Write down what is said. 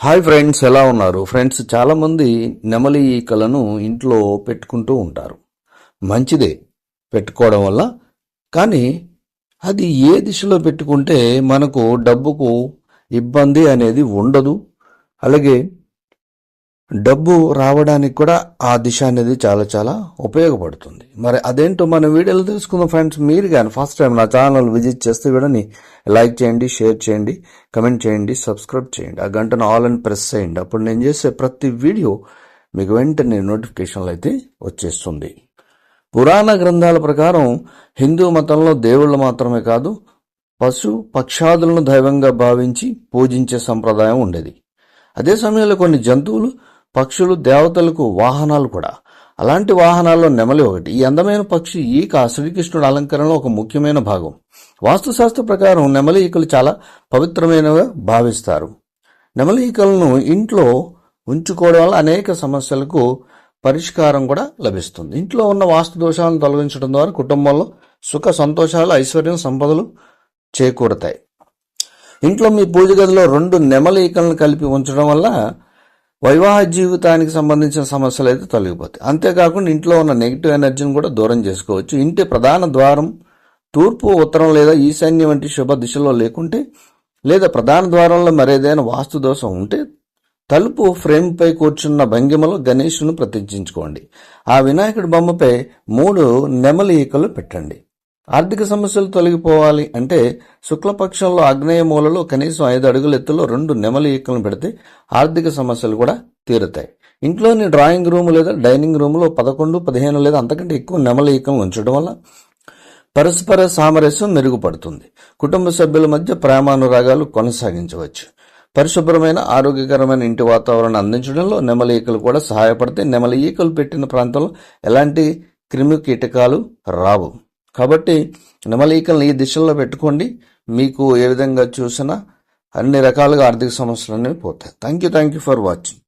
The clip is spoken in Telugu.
హాయ్ ఫ్రెండ్స్ ఎలా ఉన్నారు? ఫ్రెండ్స్ చాలామంది నెమలి ఈకలను ఇంట్లో పెట్టుకుంటూ ఉంటారు. మంచిదే పెట్టుకోవడం వల్ల కానీ అది ఏ దిశలో పెట్టుకుంటే మనకు డబ్బుకు ఇబ్బంది అనేది ఉండదు. అలాగే డబ్బు రావడానికి కూడా ఆ దిశ అనేది చాలా చాలా ఉపయోగపడుతుంది. మరి అదేంటో మన వీడియోలో తెలుసుకుందాం ఫ్రెండ్స్. మీరు కానీ ఫస్ట్ టైం నా ఛానల్ విజిట్ చేస్తే వీడియోని లైక్ చేయండి షేర్ చేయండి కమెంట్ చేయండి సబ్స్క్రైబ్ చేయండి. ఆ గంటను ఆల్ అని ప్రెస్ చేయండి. అప్పుడు నేను చేసే ప్రతి వీడియో మీకు వెంటనే నోటిఫికేషన్లు అయితే వచ్చేస్తుంది. పురాణ గ్రంథాల ప్రకారం హిందూ మతంలో దేవుళ్ళు మాత్రమే కాదు పశు పక్షాదులను దైవంగా భావించి పూజించే సంప్రదాయం ఉండేది. అదే సమయంలో కొన్ని జంతువులు పక్షులు దేవతలకు వాహనాలు కూడా. అలాంటి వాహనాల్లో నెమలి ఒకటి ఈ అందమైన పక్షి ఈక శ్రీకృష్ణుడు అలంకరణలో ఒక ముఖ్యమైన భాగం. వాస్తుశాస్త్ర ప్రకారం నెమలి ఈకలు చాలా పవిత్రమైనవిగా భావిస్తారు. నెమలి ఈకలను ఇంట్లో ఉంచుకోవడం వల్ల అనేక సమస్యలకు పరిష్కారం కూడా లభిస్తుంది. ఇంట్లో ఉన్న వాస్తు దోషాలను తొలగించడం ద్వారా కుటుంబంలో సుఖ సంతోషాలు ఐశ్వర్యం సంపదలు చేకూరతాయి. ఇంట్లో మీ పూజ గదిలో రెండు నెమలి ఈకలను కలిపి ఉంచడం వల్ల వైవాహ జీవితానికి సంబంధించిన సమస్యలు అయితే తొలగిపోతాయి. అంతేకాకుండా ఇంట్లో ఉన్న నెగిటివ్ ఎనర్జీని కూడా దూరం చేసుకోవచ్చు. ఇంటి ప్రధాన ద్వారం తూర్పు ఉత్తరం లేదా ఈశాన్యం వంటి శుభ దిశలో లేకుంటే లేదా ప్రధాన ద్వారంలో మరేదైనా వాస్తు దోషం ఉంటే తలుపు ఫ్రేమ్పై కూర్చున్న భంగిమలో గణేషును ప్రతిష్ఠించుకోండి ఆ వినాయకుడి బొమ్మపై మూడు నెమలి ఈకలు పెట్టండి. ఆర్థిక సమస్యలు తొలగిపోవాలి అంటే శుక్లపక్షంలో ఆగ్నేయ మూలలో కనీసం ఐదు అడుగుల ఎత్తులో రెండు నెమలి ఈకలను పెడితే ఆర్థిక సమస్యలు కూడా తీరుతాయి. ఇంట్లోని డ్రాయింగ్ రూమ్ లేదా డైనింగ్ రూమ్లో పదకొండు పదిహేను లేదా అంతకంటే ఎక్కువ నెమలి ఈకలను ఉంచడం వల్ల పరస్పర సామరస్యం మెరుగుపడుతుంది. కుటుంబ సభ్యుల మధ్య ప్రేమానురాగాలు కొనసాగించవచ్చు. పరిశుభ్రమైన ఆరోగ్యకరమైన ఇంటి వాతావరణం అందించడంలో నెమలి ఈకలు కూడా సహాయపడితే నెమలి ఈకలు పెట్టిన ప్రాంతంలో ఎలాంటి క్రిమి కీటకాలు రావు. కాబట్టి నెమలి ఈ దిశల్లో పెట్టుకోండి. మీకు ఏ విధంగా చూసినా అన్ని రకాలుగా ఆర్థిక సమస్యలు అనేవి పోతాయి. Thank you thank you for watching